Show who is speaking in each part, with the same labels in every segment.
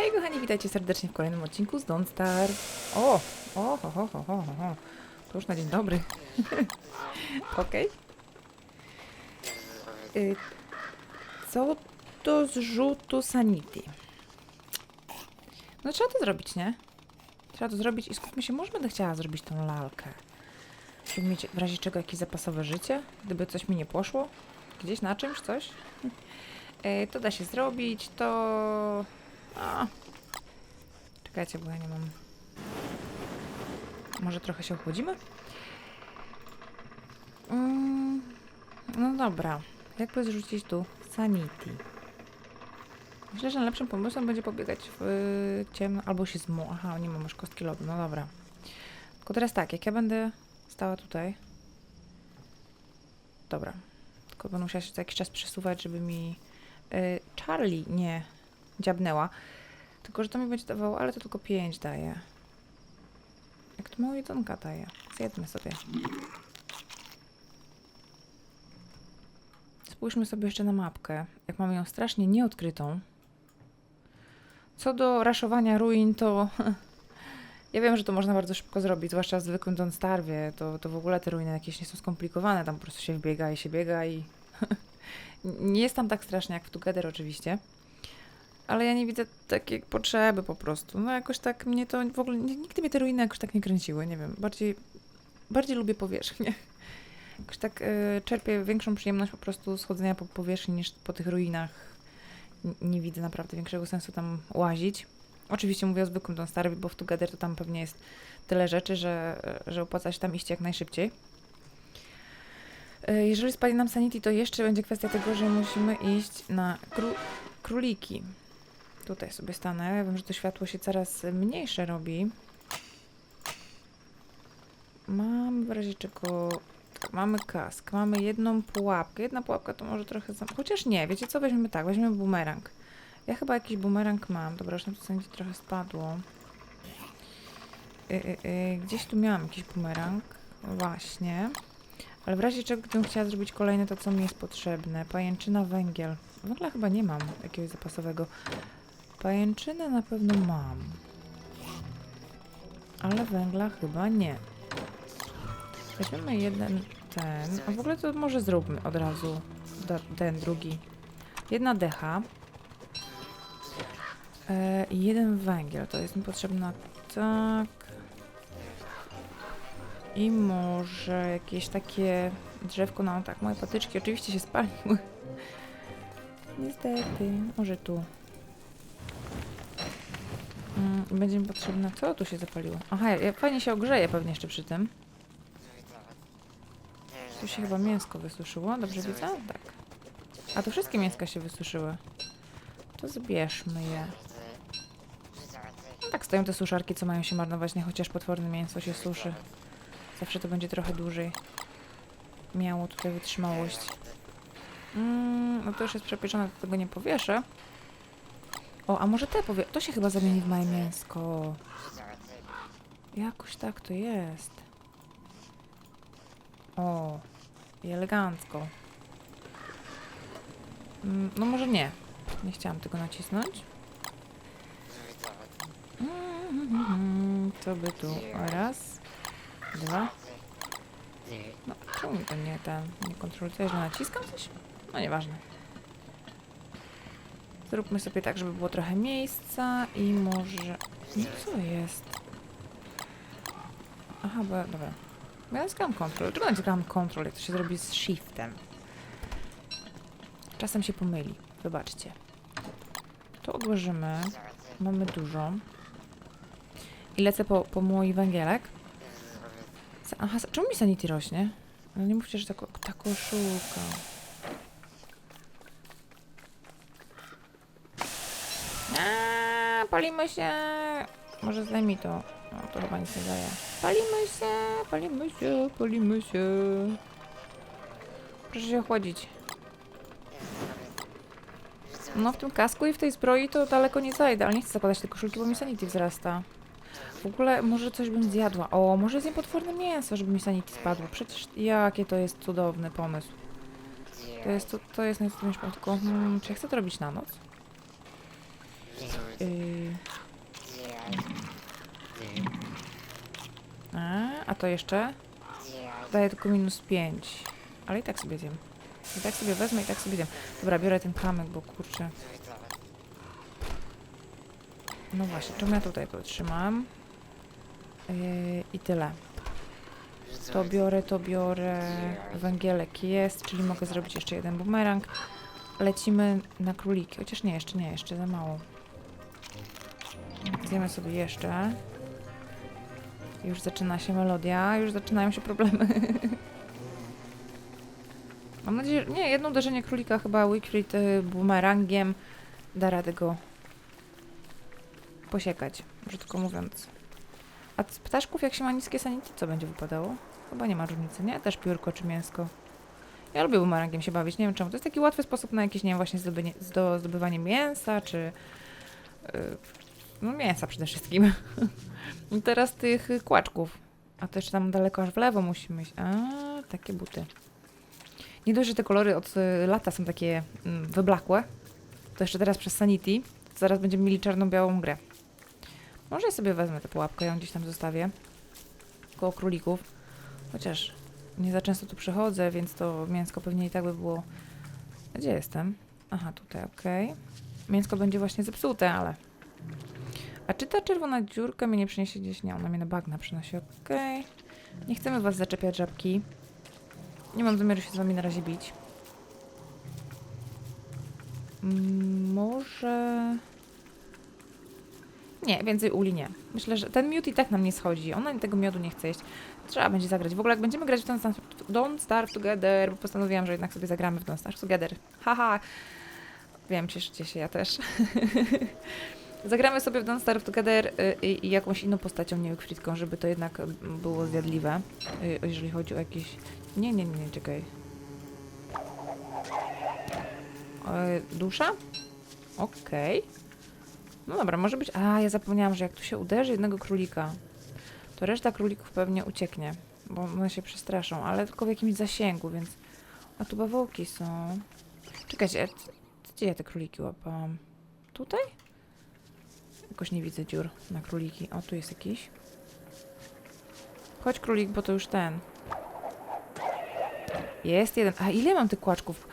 Speaker 1: Hej kochani, witajcie serdecznie w kolejnym odcinku z Don't Star. O, o, ho, ho, ho, ho, ho. To już na dzień dobry. Okej. Y, Co do zrzutu sanity? No trzeba to zrobić, nie? Trzeba to zrobić i skupmy się, może będę chciała zrobić tą lalkę. Żeby mieć w razie czego jakieś zapasowe życie, gdyby coś mi nie poszło. Gdzieś na czymś, coś. Y, To da się zrobić, to... A. Czekajcie, bo ja nie mam... Może trochę się ochłodzimy? Mm, no dobra. Jakby zrzucić tu sanity? Myślę, że najlepszym pomysłem będzie pobiegać w y, ciemno, albo się zmu. Aha, nie mam już kostki lodu, no dobra. Tylko teraz tak, jak ja będę stała tutaj... Dobra. Tylko będę musiała się co jakiś czas przesuwać, żeby mi y, Charlie nie dziabnęła. Tylko, że to mi będzie dawało, ale to tylko 5 daje. Jak to mało jedzonka daje. Zjedzmy sobie. Spójrzmy sobie jeszcze na mapkę. Jak mamy ją strasznie nieodkrytą. Co do raszowania ruin, to ja wiem, że to można bardzo szybko zrobić, zwłaszcza w zwykłym Don't Starwie. To, to w ogóle te ruiny jakieś nie są skomplikowane. Tam po prostu się wbiega i się biega i nie jest tam tak strasznie jak w Together oczywiście. Ale ja nie widzę takiej potrzeby po prostu. No jakoś tak mnie to w ogóle, nigdy mnie te ruiny jakoś tak nie kręciły, nie wiem. Bardziej, bardziej lubię powierzchnię. Jakoś tak e, czerpię większą przyjemność po prostu schodzenia po powierzchni niż po tych ruinach. Nie widzę naprawdę większego sensu tam łazić. Oczywiście mówię o zwykłym Don't Starve, bo w Together to tam pewnie jest tyle rzeczy, że, że opłaca się tam iść jak najszybciej. E, Jeżeli spadnie nam Sanity, to jeszcze będzie kwestia tego, że musimy iść na kró- króliki. Tutaj sobie stanę. Ja wiem, że to światło się coraz mniejsze robi. Mam w razie czego... Mamy kask, mamy jedną pułapkę. Jedna pułapka to może trochę... Zam... Chociaż nie, wiecie co? Weźmiemy tak, weźmiemy bumerang. Ja chyba jakiś bumerang mam. Dobra, już to Sanity trochę spadło. Y, y, y, gdzieś tu miałam jakiś bumerang. Właśnie. Ale w razie czego gdybym chciała zrobić kolejne, to co mi jest potrzebne? Pajęczyna, węgiel. Węgla chyba nie mam jakiegoś zapasowego. Pajęczynę na pewno mam. Ale węgla chyba nie. Weźmiemy jeden ten. A w ogóle to może zróbmy od razu ten drugi. Jedna decha. E, jeden węgiel. To jest mi potrzebna tak. I może jakieś takie drzewko, no tak, moje patyczki oczywiście się spaliły. Niestety, może tu. Mm, będzie mi potrzebne. Co tu się zapaliło? Aha, ja, fajnie się ogrzeje pewnie jeszcze przy tym. Tu się chyba mięsko wysuszyło, dobrze widzę? Tak. A tu wszystkie mięska się wysuszyły. To zbierzmy je. No tak stoją te suszarki, co mają się marnować, nie chociaż potworne mięso się suszy. Zawsze to będzie trochę dłużej. Miało tutaj wytrzymałość. Mm, no to już jest przepieczone, to tego nie powieszę. O, a może te powie... To się chyba zamieni w moje mięsko. Jakoś tak to jest. O, i elegancko. Mm, no może nie. Nie chciałam tego nacisnąć. Mm, Co by tu? Raz, dwa. No, czemu to nie ten, nie kontroluje? Źle naciskam coś? No nieważne. Zróbmy sobie tak, żeby było trochę miejsca i może... No co jest? Aha, bo... Dobra. Bo Ja naciskałam control. Dlaczego naciskałam control, jak to się zrobi z shiftem? Czasem się pomyli. Wybaczcie. To odłożymy. Mamy dużo. I lecę po, po mój węgielek. Aha, czemu mi sanity rośnie? No nie mówcie, że ta, ta koszulka. Palimy się. Może zdejmij to. No, to chyba nic nie daje. Palimy się, palimy się, palimy się. Proszę się ochłodzić. No w tym kasku i w tej zbroi to daleko nie zajdę, ale nie chcę zakładać tej koszulki, bo mi sanity wzrasta. W ogóle może coś bym zjadła. O, może zjem potworne mięso, żeby mi sanity spadło. Przecież jakie to jest cudowny pomysł. To jest, to, to jest najcudowniejsze, tylko hmm, czy ja chcę to robić na noc? Yy... A, a to jeszcze? Daje tylko minus 5. Ale i tak sobie zjem. I tak sobie wezmę i tak sobie zjem. Dobra, biorę ten kamyk, bo kurczę. No właśnie, czemu ja tutaj to trzymam? Yy, I tyle. To biorę, to biorę. Węgielek jest, czyli mogę zrobić jeszcze jeden bumerang. Lecimy na króliki. Chociaż nie, jeszcze nie, jeszcze za mało. Zjemy sobie jeszcze. Już zaczyna się melodia, już zaczynają się problemy. Mam nadzieję, że nie, jedno uderzenie królika chyba Wickfried y, bumerangiem da radę go posiekać, brzydko mówiąc. A z ptaszków, jak się ma niskie sanity, co będzie wypadało? Chyba nie ma różnicy, nie? Też piórko czy mięsko. Ja lubię bumerangiem się bawić, nie wiem czemu. To jest taki łatwy sposób na jakieś, nie wiem, właśnie zdobynie, zdo, zdobywanie mięsa, czy... Yy, no mięsa przede wszystkim. I teraz tych kłaczków. A to jeszcze tam daleko aż w lewo musimy iść. A, takie buty. Nie dość, że te kolory od y, lata są takie mm, wyblakłe, to jeszcze teraz przez Sanity zaraz będziemy mieli czarno-białą grę. Może ja sobie wezmę tę pułapkę, ją gdzieś tam zostawię. Koło królików. Chociaż nie za często tu przychodzę, więc to mięsko pewnie i tak by było... Gdzie jestem? Aha, tutaj, okej. Mięsko będzie właśnie zepsute, ale... A czy ta czerwona dziurka mnie nie przyniesie gdzieś? Nie, ona mnie na bagna przynosi, okej. Nie chcemy was zaczepiać, żabki. Nie mam zamiaru się z wami na razie bić. Mm, Może... Nie, więcej uli nie. Myślę, że ten miód i tak nam nie schodzi. Ona tego miodu nie chce jeść. Trzeba będzie zagrać. W ogóle jak będziemy grać w ten Don't Starve Together, bo postanowiłam, że jednak sobie zagramy w Don't Starve Together. Haha. Wiem, cieszycie się, ja też. Zagramy sobie w Don't Starve Together y, i, i jakąś inną postacią, nie Wickfriedką, żeby to jednak mm, było zjadliwe, y, jeżeli chodzi o jakieś... Nie, nie, nie, nie, czekaj. E, dusza? Okej. No dobra, może być... A, ja zapomniałam, że jak tu się uderzy jednego królika, to reszta królików pewnie ucieknie, bo one się przestraszą, ale tylko w jakimś zasięgu, więc... A tu bawołki są. Czekajcie, gdzie ja te króliki łapałam? Tutaj? Jakoś nie widzę dziur na króliki. O, tu jest jakiś. Chodź królik, bo to już ten. Jest jeden. A ile mam tych kłaczków?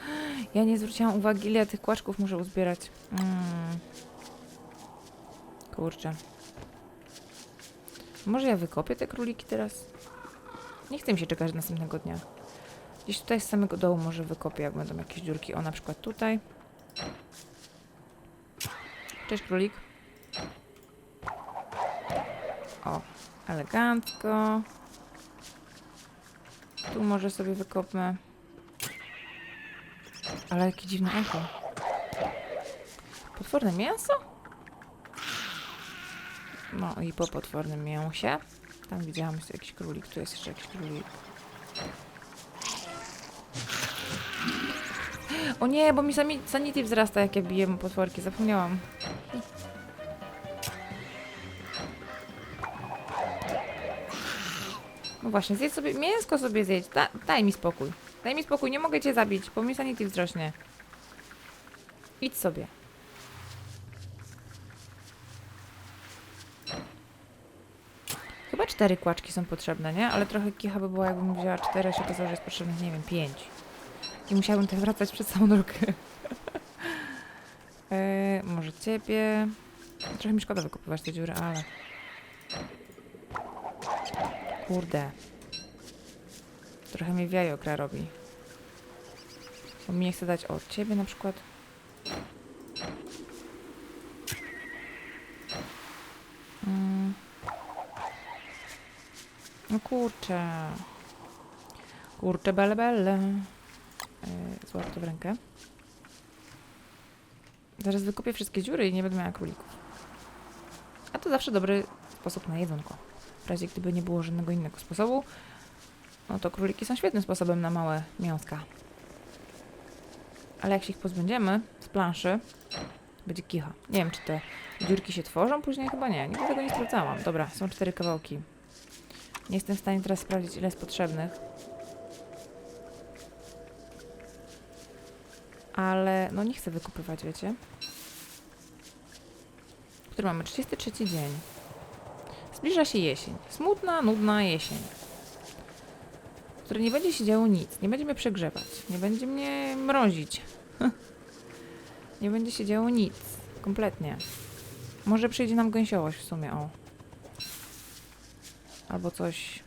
Speaker 1: Ja nie zwróciłam uwagi, ile tych kłaczków muszę uzbierać. Mm. Kurczę. Może ja wykopię te króliki teraz? Nie chcę mi się czekać następnego dnia. Gdzieś tutaj z samego dołu może wykopię, jak będą jakieś dziurki. O, na przykład tutaj. Cześć królik. O, elegancko. Tu może sobie wykopmy. Ale jakie dziwne echo. Potworne mięso? No i po potwornym mięsie. Tam widziałam jest jakiś królik, tu jest jeszcze jakiś królik. O nie, bo mi sanity wzrasta jak ja biję potworki, zapomniałam. No właśnie, zjedz sobie, mięsko sobie zjedź, da, daj mi spokój. Daj mi spokój, nie mogę cię zabić, bo mi sanity wzrośnie. Idź sobie. Chyba cztery kłaczki są potrzebne, nie? Ale trochę kicha by była, jakbym wzięła cztery, a się okazało, że jest potrzebnych, nie wiem, pięć. I musiałabym tak wracać przez całą drogę. e, może ciebie... Trochę mi szkoda wykopywać te dziury, ale... Kurde. Trochę mnie wiajo gra robi. Bo mi nie chce dać od ciebie na przykład. Mm. No kurczę. Kurczę, bele, bele. Yy, złap to w rękę. Zaraz wykupię wszystkie dziury i nie będę miała królików. A to zawsze dobry sposób na jedzonko. W razie gdyby nie było żadnego innego sposobu, no to króliki są świetnym sposobem na małe mięska. Ale jak się ich pozbędziemy z planszy, będzie kicha. Nie wiem, czy te dziurki się tworzą później? Chyba nie. Nigdy tego nie sprawdzałam. Dobra, są cztery kawałki. Nie jestem w stanie teraz sprawdzić, ile jest potrzebnych. Ale no nie chcę wykupywać, wiecie. Który mamy? 33 dzień. Zbliża się jesień. Smutna, nudna jesień. W której nie będzie się działo nic. Nie będzie mnie przegrzewać. Nie będzie mnie mrozić. nie będzie się działo nic. Kompletnie. Może przyjdzie nam gęsiołość w sumie, o. Albo coś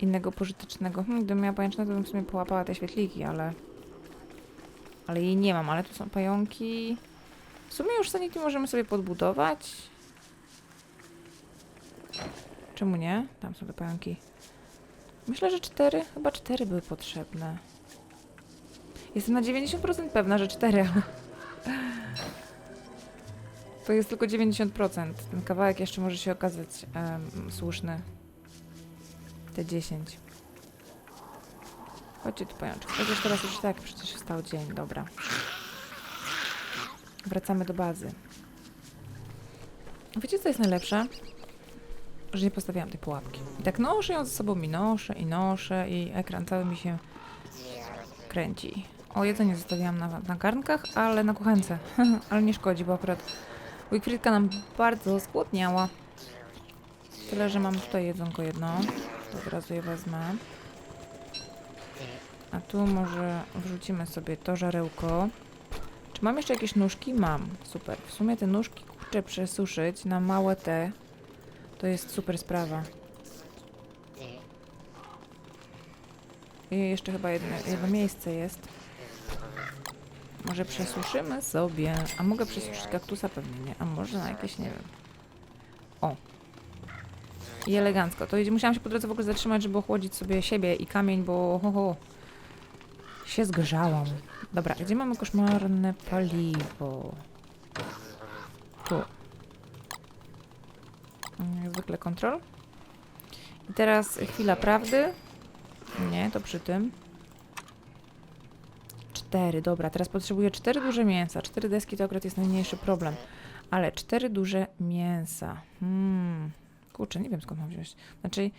Speaker 1: innego pożytecznego. Hmm, gdybym miała pajęczne, to bym w sumie połapała te świetliki, ale... Ale jej nie mam, ale tu są pająki. W sumie już sanity możemy sobie podbudować. Czemu nie? Tam są te pająki. Myślę, że cztery, chyba cztery były potrzebne. Jestem na 90% pewna, że cztery, ale... To jest tylko 90%. Ten kawałek jeszcze może się okazać em, słuszny. Te 10. Chodźcie tu pajączek. Chociaż teraz już tak przecież stał dzień. Dobra. Wracamy do bazy. Wiecie co jest najlepsze? Że nie postawiłam tej pułapki. I tak noszę ją ze sobą i noszę i noszę i ekran cały mi się kręci. O, jedzenie zostawiłam na, na garnkach, ale na kuchence. ale nie szkodzi, bo akurat Wikfriedka nam bardzo skłodniała. Tyle, że mam tutaj jedzonko jedno. To od razu je wezmę. A tu może wrzucimy sobie to żarełko. Czy mam jeszcze jakieś nóżki? Mam. Super. W sumie te nóżki kurczę przesuszyć na małe te. To jest super sprawa. I jeszcze chyba jedno, jedno miejsce jest. Może przesuszymy sobie. A mogę przesuszyć kaktusa? Pewnie nie. A może na jakieś, nie wiem. O. I elegancko. To musiałam się po drodze w ogóle zatrzymać, żeby ochłodzić sobie siebie i kamień, bo ho, ho, się zgrzałam. Dobra, gdzie mamy koszmarne paliwo? Tu. Zwykle kontrol. I teraz chwila prawdy. Nie, to przy tym. Cztery, dobra, teraz potrzebuję cztery duże mięsa. Cztery deski to akurat jest najmniejszy problem. Ale cztery duże mięsa. Hmm. Kurczę, nie wiem skąd mam wziąć. Znaczy,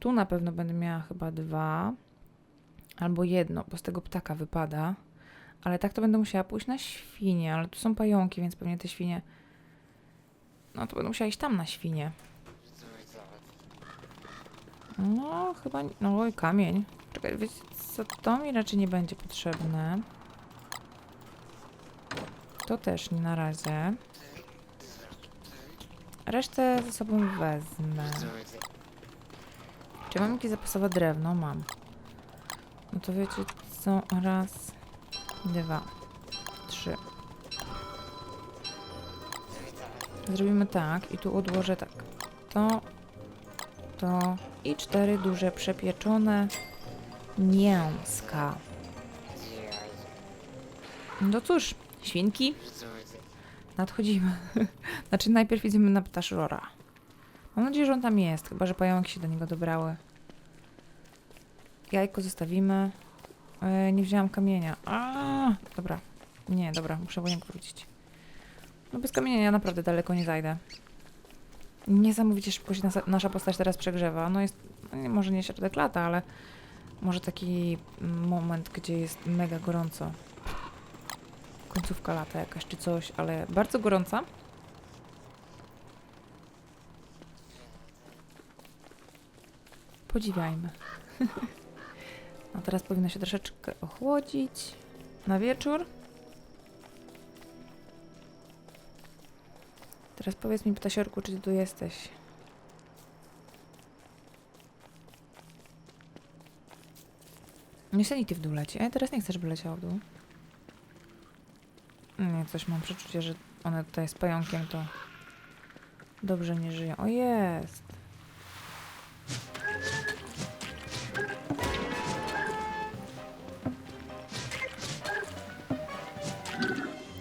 Speaker 1: tu na pewno będę miała chyba dwa. Albo jedno, bo z tego ptaka wypada. Ale tak to będę musiała pójść na świnie. Ale tu są pająki, więc pewnie te świnie... No to będę musiała iść tam na świnie. No, chyba... No, oj, kamień. Czekaj, wiecie co? To mi raczej nie będzie potrzebne. To też nie na razie. Resztę ze sobą wezmę. Czy mam jakieś zapasowe drewno? Mam. No to wiecie co? Raz, dwa, trzy. Zrobimy tak i tu odłożę tak. To, to i cztery duże przepieczone mięska. No cóż, świnki, nadchodzimy. znaczy najpierw idziemy na ptaszora. Mam nadzieję, że on tam jest, chyba że pająki się do niego dobrały. Jajko zostawimy. E, nie wzięłam kamienia. A, dobra. Nie, dobra, muszę po niego wrócić. No bez kamienia ja naprawdę daleko nie zajdę. Niesamowicie szybko się nasa- nasza postać teraz przegrzewa. No jest, no może nie środek lata, ale może taki moment, gdzie jest mega gorąco. Końcówka lata jakaś czy coś, ale bardzo gorąca. Podziwiajmy. No teraz powinno się troszeczkę ochłodzić na wieczór. Teraz powiedz mi, ptasiorku, czy ty tu jesteś? Nie sanity w dół leci. A ja teraz nie chcę, żeby leciało w dół. Nie, coś mam przeczucie, że one tutaj z pająkiem to dobrze nie żyją. O, jest!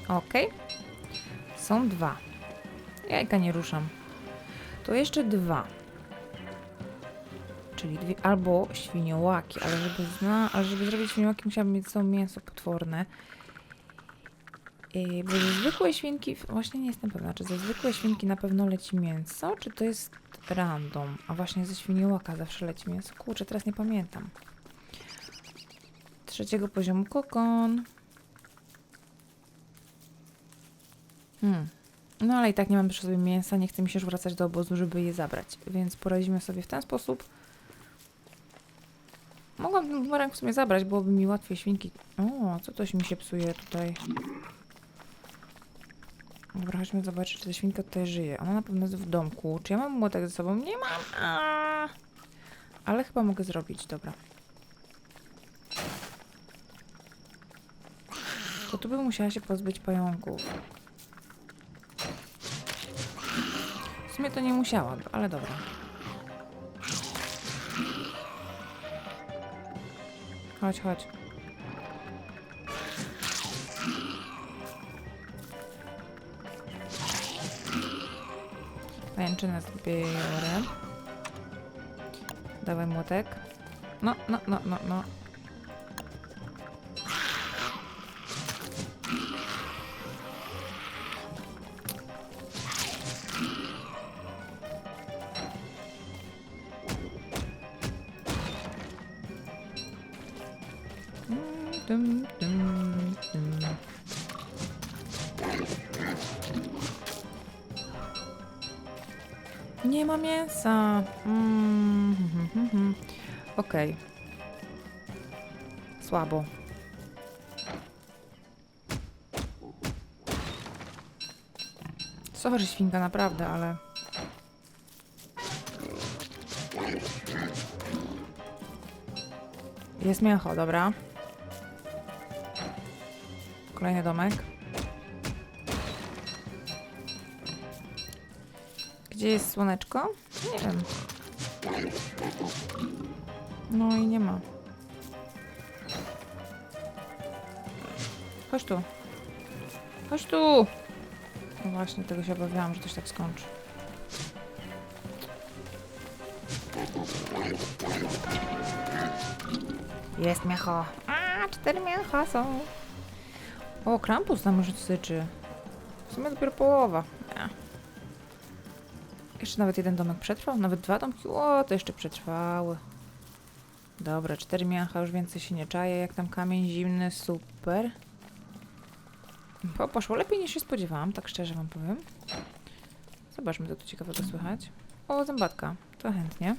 Speaker 1: Okej. Są dwa. Jajka nie ruszam. To jeszcze dwa. Czyli dwie, albo świniołaki, ale żeby, zna, ale żeby zrobić świniołaki musiałabym mieć całe mięso potworne. Yy, bo ze zwykłej świnki, właśnie nie jestem pewna, czy ze zwykłej świnki na pewno leci mięso, czy to jest random, a właśnie ze świniołaka zawsze leci mięso. Kurczę, teraz nie pamiętam. Trzeciego poziomu kokon. Hmm. No ale i tak nie mam przy sobie mięsa, nie chce mi się już wracać do obozu, żeby je zabrać. Więc poradzimy sobie w ten sposób. Mogłam ten bumerang w sumie zabrać, byłoby mi łatwiej świnki. O, co toś mi się psuje tutaj? Dobra, chodźmy zobaczyć, czy ta świnka tutaj żyje. Ona na pewno jest w domku. Czy ja mam młotek ze sobą? Nie mam. A! Ale chyba mogę zrobić, dobra. To tu bym musiała się pozbyć pająków. Sumie to nie musiałam, ale dobra. Chodź, chodź. Pajęczynę zbiorę. Dawaj młotek. No, no, no, no, no. Słabo. Sorry, świnka, naprawdę, ale... Jest mięcho, dobra. Kolejny domek. Gdzie jest słoneczko? Nie wiem. No i nie ma. Chodź tu. Chodź tu! No właśnie, tego się obawiałam, że to się tak skończy. Jest mięcho. A, cztery mięcha są. O, Krampus tam już syczy. W sumie dopiero połowa. Nie. Jeszcze nawet jeden domek przetrwał, nawet dwa domki. O, to jeszcze przetrwały. Dobra, cztery mięcha, już więcej się nie czaje. Jak tam kamień zimny, super. Po, poszło lepiej niż się spodziewałam, tak szczerze wam powiem. Zobaczmy, co tu ciekawego słychać. O, zębatka. To chętnie.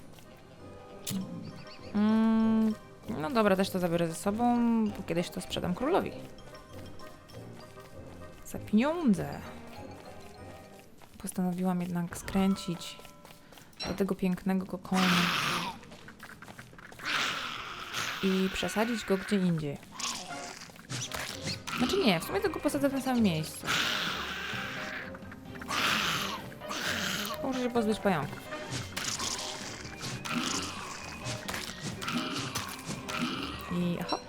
Speaker 1: Mm, no dobra, też to zabiorę ze sobą, bo kiedyś to sprzedam królowi. Za pieniądze. Postanowiłam jednak skręcić do tego pięknego kokonu i przesadzić go gdzie indziej. Znaczy nie, w sumie tego posadzę w tym samym miejscu. Tylko Muszę się pozbyć pająków. I hop.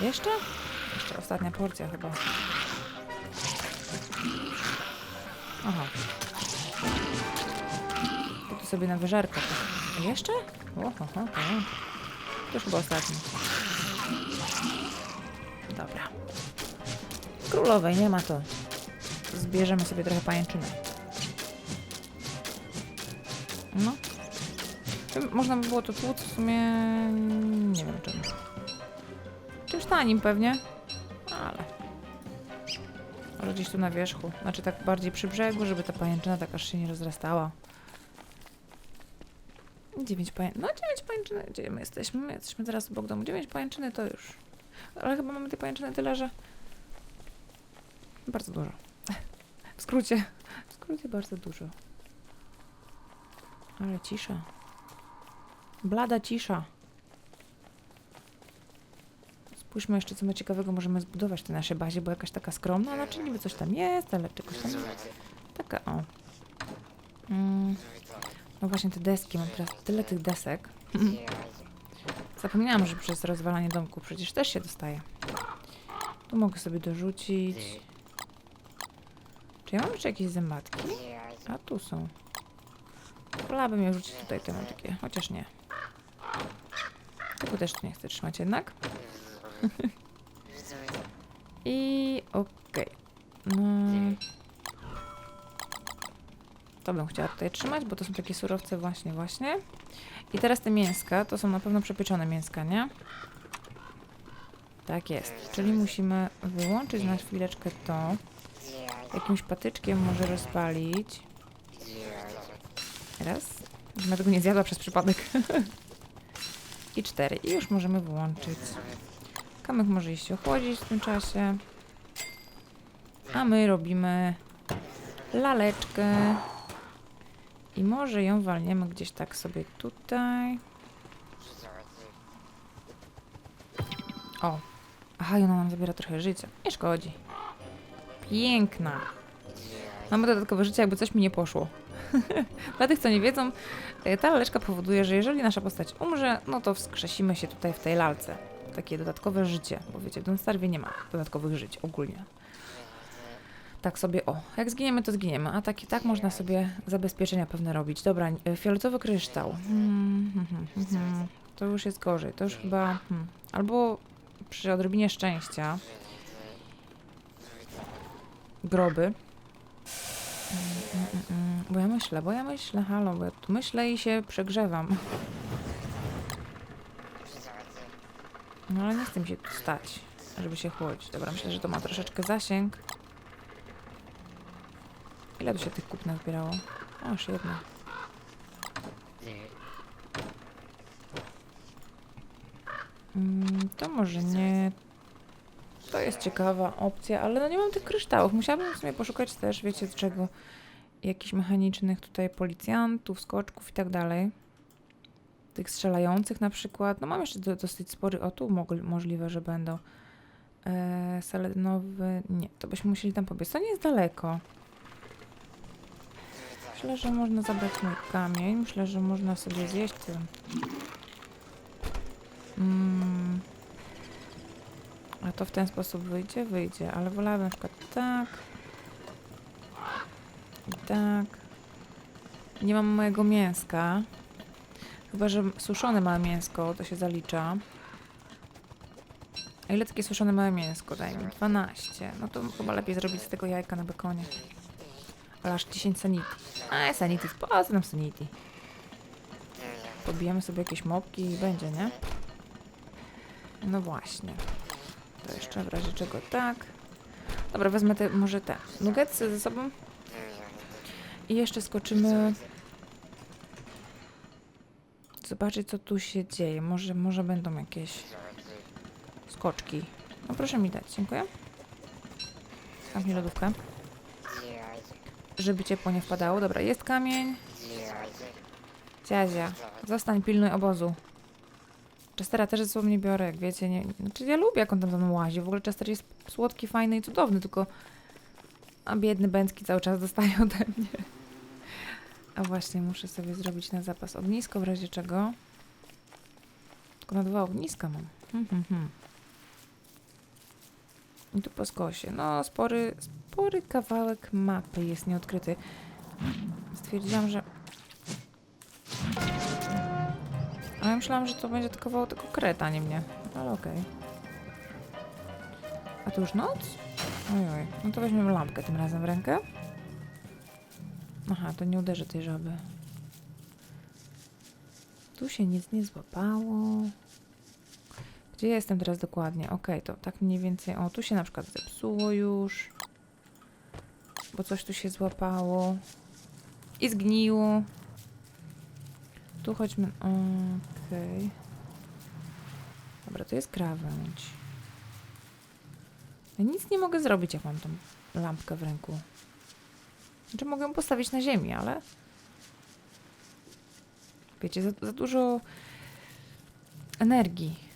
Speaker 1: Jeszcze? Jeszcze ostatnia porcja chyba. Aha. Tu sobie na wyżerkę. A Jeszcze? O, ho, ho, ho. To już chyba ostatni. Dobra. Królowej nie ma to. Zbierzemy sobie trochę pajęczyny. No. Można by było to tłuc w sumie... Nie wiem czym. Czymś tanim pewnie. Ale... Może gdzieś tu na wierzchu. Znaczy tak bardziej przy brzegu, żeby ta pajęczyna tak aż się nie rozrastała. Dziewięć pajęczyn. No dziewięć pajęczyny. Gdzie my jesteśmy? My jesteśmy teraz obok domu. Dziewięć pajęczyny to już. Ale chyba mamy tej pajęczyny tyle, że... Bardzo dużo. W skrócie. W skrócie bardzo dużo. Ale cisza. Blada cisza. Spójrzmy jeszcze, co my ciekawego możemy zbudować w tej naszej bazie, bo jakaś taka skromna, znaczy niby coś tam jest, ale czegoś tam... Taka, o. Mm. No właśnie te deski, mam teraz tyle tych desek. Zapomniałam, że przez rozwalanie domku przecież też się dostaje. Tu mogę sobie dorzucić. Czy ja mam jeszcze jakieś zębatki? A tu są. Wolałabym je rzucić tutaj, te mam takie, chociaż nie. Tego też nie chcę trzymać jednak. I okej. No. To bym chciała tutaj trzymać, bo to są takie surowce właśnie, właśnie. I teraz te mięska, to są na pewno przepieczone mięska, nie? Tak jest. Czyli musimy wyłączyć na chwileczkę to. Jakimś patyczkiem może rozpalić. Raz. Żebym tego nie zjadła przez przypadek. I cztery. I już możemy włączyć. Kamyk może iść ochłodzić w tym czasie. A my robimy laleczkę. I może ją walniemy gdzieś tak sobie tutaj. O. Aha, ona nam zabiera trochę życia. Nie szkodzi. Piękna. Mamy dodatkowe życie, jakby coś mi nie poszło. Dla tych, co nie wiedzą, e, ta laleczka powoduje, że jeżeli nasza postać umrze, no to wskrzesimy się tutaj w tej lalce. Takie dodatkowe życie, bo wiecie, w Don't Starve nie ma dodatkowych żyć ogólnie. Tak sobie, o, jak zginiemy, to zginiemy, a tak tak można sobie zabezpieczenia pewne robić. Dobra, e, fioletowy kryształ. Hmm, hmm, hmm. To już jest gorzej, to już chyba... Albo przy odrobinie szczęścia groby. Bo ja myślę, bo ja myślę, halo, bo ja tu myślę i się przegrzewam. No ale nie chcę mi się tu stać, żeby się chłodzić. Dobra, myślę, że to ma troszeczkę zasięg. Ile by się tych kup nazbierało? Aż jedno. Mm, to może nie. To jest ciekawa opcja, ale no nie mam tych kryształów. Musiałabym w sumie poszukać też, wiecie z czego, jakichś mechanicznych tutaj policjantów, skoczków i tak dalej. Tych strzelających na przykład. No mam jeszcze do, dosyć spory, o tu możliwe, że będą. Eee, selenowy, nie, to byśmy musieli tam pobiec. To nie jest daleko. Myślę, że można zabrać mój kamień. Myślę, że można sobie zjeść ten. Mm. A to w ten sposób wyjdzie? Wyjdzie, ale wolałabym na przykład tak. I tak. Nie mam mojego mięska. Chyba, że suszone małe mięsko, to się zalicza. A ile takie suszone małe mięsko? Daj mi 12. No to chyba lepiej zrobić z tego jajka na bekonie. Ale aż 10 sanity. A, sanity, po co nam sanity? Pobijemy sobie jakieś mopki i będzie, nie? No właśnie. To jeszcze w razie czego tak. Dobra, wezmę te, może te nuggetsy ze sobą. I jeszcze skoczymy. Zobaczyć, co tu się dzieje. Może, może będą jakieś skoczki. No proszę mi dać, dziękuję. Zamknij lodówkę. Żeby ciepło nie wpadało. Dobra, jest kamień. Dziadzia, zostań, pilnuj obozu. Chestera też ze sobą nie biorę, jak wiecie. Nie, znaczy ja lubię, jak on tam za mną łazi. W ogóle Chester jest słodki, fajny i cudowny, tylko... A biedny Bęcki cały czas dostaje ode mnie. A właśnie, muszę sobie zrobić na zapas ognisko, w razie czego. Tylko na dwa ogniska mam. Hmm, hmm, hmm. I tu po skosie. No, spory, spory kawałek mapy jest nieodkryty. Stwierdziłam, że A ja myślałam, że to będzie atakowało tylko kreta, a nie mnie. Ale okej. A to już noc? Ojoj. No to weźmiemy lampkę tym razem w rękę. Aha, to nie uderzy tej żaby. Tu się nic nie złapało. Gdzie ja jestem teraz dokładnie? Okej, to tak mniej więcej... O, tu się na przykład zepsuło już. Bo coś tu się złapało. I zgniło. Tu chodźmy. Okej. Dobra, to jest krawędź. Ja nic nie mogę zrobić, jak mam tą lampkę w ręku. Znaczy mogę ją postawić na ziemi, ale... Wiecie, za, za dużo energii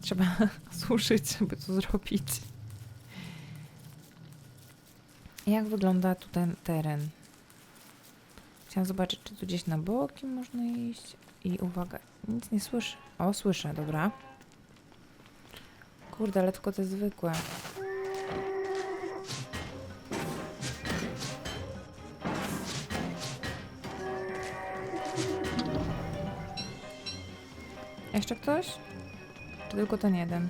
Speaker 1: trzeba zużyć, żeby to zrobić. Jak wygląda tu ten teren? Chciałam zobaczyć, czy tu gdzieś na boki można iść. I uwaga, nic nie słyszę. O, słyszę, dobra. Kurde, ale tylko te zwykłe. Jeszcze ktoś? Czy tylko ten jeden?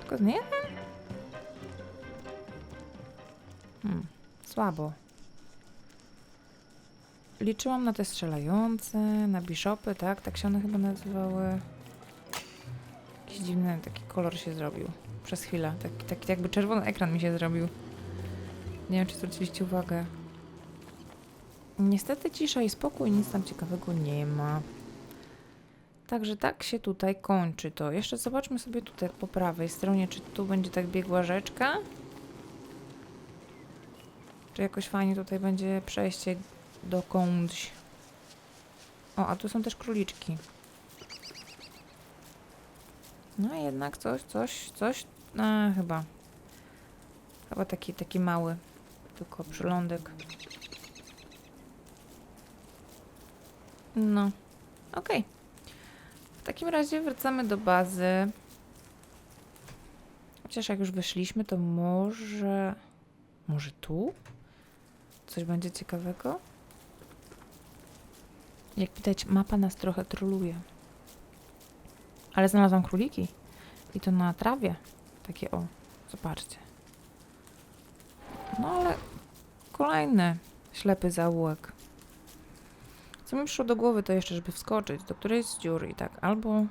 Speaker 1: Tylko ten jeden? Hmm, słabo. Liczyłam na te strzelające, na bishopy, tak? Tak się one chyba nazywały. Jakiś dziwny taki kolor się zrobił. Przez chwilę. Taki, taki jakby czerwony ekran mi się zrobił. Nie wiem, czy zwróciliście uwagę. Niestety cisza i spokój, nic tam ciekawego nie ma. Także tak się tutaj kończy to. Jeszcze zobaczmy sobie tutaj po prawej stronie, czy tu będzie tak biegła rzeczka. Czy jakoś fajnie tutaj będzie przejście dokądś. O, a tu są też króliczki. No jednak coś, coś, coś. A, chyba. Chyba taki, taki mały. Tylko przylądek. No. Okej. W takim razie wracamy do bazy. Chociaż jak już wyszliśmy, to może... Może tu? Coś będzie ciekawego? Jak widać, mapa nas trochę troluje. Ale znalazłam króliki. I to na trawie. Takie o, zobaczcie. No ale kolejny ślepy zaułek. Co mi przyszło do głowy, to jeszcze, żeby wskoczyć do którejś z dziur i tak albo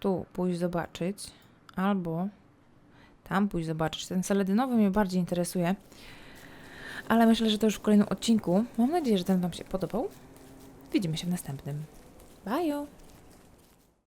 Speaker 1: tu pójść zobaczyć, albo tam pójść zobaczyć. Ten seledynowy mnie bardziej interesuje. Ale myślę, że to już w kolejnym odcinku. Mam nadzieję, że ten Wam się podobał. Widzimy się w następnym. Bye!